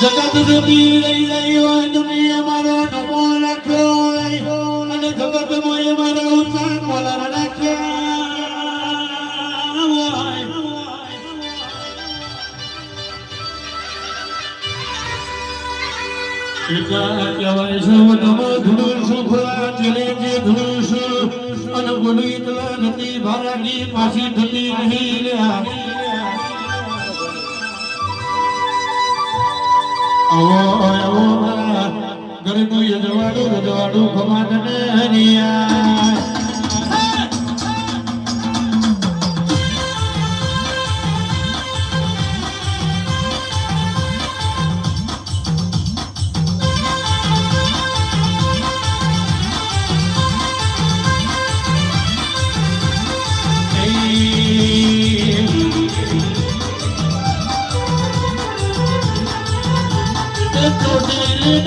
જગત જુદી રહી રહી હોય, દુનિયા મારો નમો હોય. અને જગત મોય મારો ઉત્સાહ મોલાર એટલા કહેવાય છે નમો ધુનુર સુખલા ચલે જે ધુનુર સુ અને એટલા નથી ભારાની પાછી થતી નહીં રહ્યા. આવો આવો ઘરનું યજવાડું રજવાડું ખમાટને હરિયા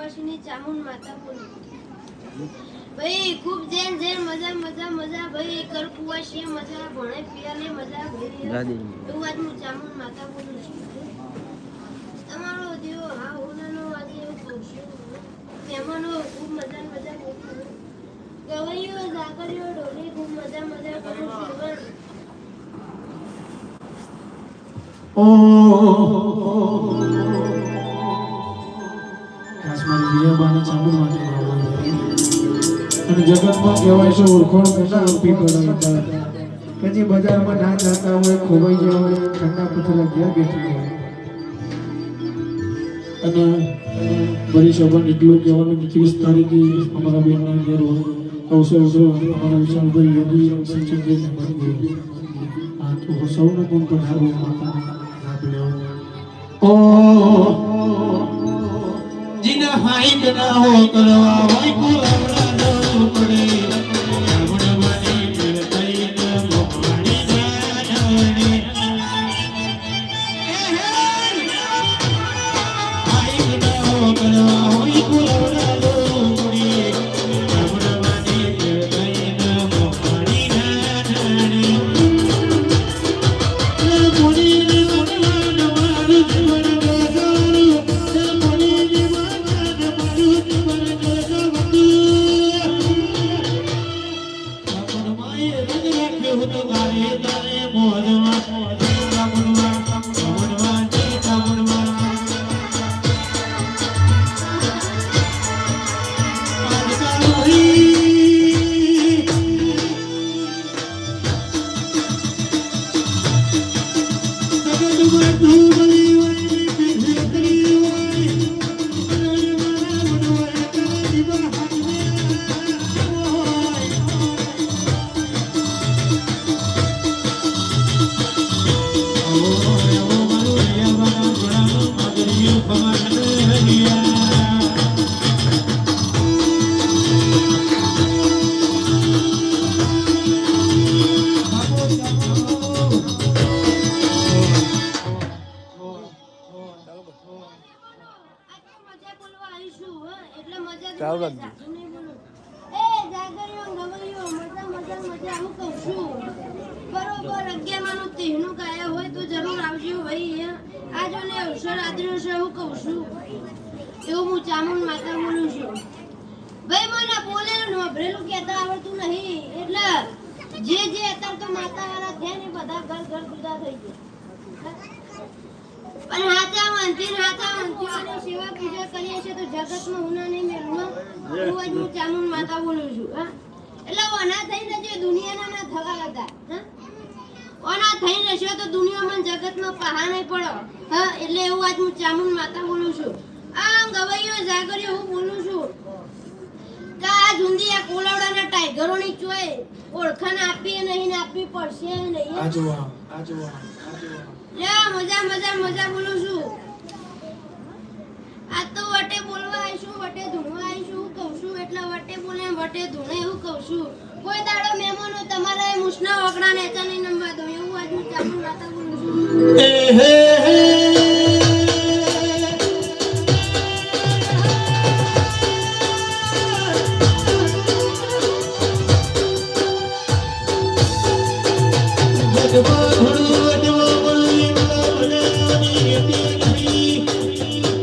કોલાવડાની ચામુન માતા બોલી. ભાઈ ખૂબ જેન જેન મજા મજા મજા. ભાઈ કર કુવાશી મજા ભણે પિયાને મજા ભાઈ એવું આજ હું ચામુન માતા બોલું. છું તમારો દેવો હા ઓનાનો આજે એવું કહું છું મહેમાનો ખૂબ મજા મજા કરું ગવૈયો ઝાકરીઓ ઢોલી ખૂબ મજા મજા કરું છું ખાસ અને જગતમાં કહેવાય છે, ઓળખોણ કરતા પીપળા હતા કે જે બજારમાં ના જાતા હોય, ખોવાઈ ગયા હોય, ઠંડા પથરા ઘેર બેઠી હોય. અને ફરી શોભન એટલું કહેવાનું કે ત્રીસ તારીખે અમારા બેનના ઘેર અવસર અવસર અમારા વિશાલભાઈ યોગી સચિનભાઈને મળી આ તો સૌને પણ લાભ ઓ, જીના હાઈટ ના હો કરવા વાય આજે હું કહું છું. બરોબરનું તહેનું ગાયા હોય તો જરૂર આવજો ભાઈ આજો ને અવસર આદર્યો છે હું કહું છું. એવું હું ચામુન માતા બોલું છું. ભાઈ મને બોલેલું નોભરેલું કહેતા આવડતું નહીં. એટલે જે જે અત્યારે તો માતા વાળા થયા ને બધા ઘર ઘર જુદા થઈ ગયા. પણ હાચા મંદિર હાચા મંદિરોની સેવા પૂજા કરીએ છીએ તો જગતમાં ઉના નહીં મેળમાં હું જ હું ચામુન માતા બોલું છું હા. એટલે ઓના થઈને જે દુનિયાના ના થવા હતા હા. ઓના થઈને છે તો દુનિયામાં જગતમાં પહા નહીં પડો હા. એટલે એવું આજ હું ચામુંડ માતા બોલું છું. આ ગવૈયો જાગર્યો હું બોલું છું. કે ઝુંડી આ કોલાવડાના ટાઈગરોની ચોય ઓળખાણ આપી નહીં ને આપવી પડશે નહીં આ જોવા આ જોવા આ જોવા. લે મજા મજા મજા મજા બોલું છું. આ તો વટે બોલવા આવીશું વટે ધૂણવા આવીશું કહું છું એટલે વટે બોલે, વટે ધૂણે એવું કહું છું. કોઈ દાડો મહેમાનો તમારા મુસના ઓકડા નેતા નહીં નમવા દો, એવું આજુ ચાલુ રાતા બોલું છું હે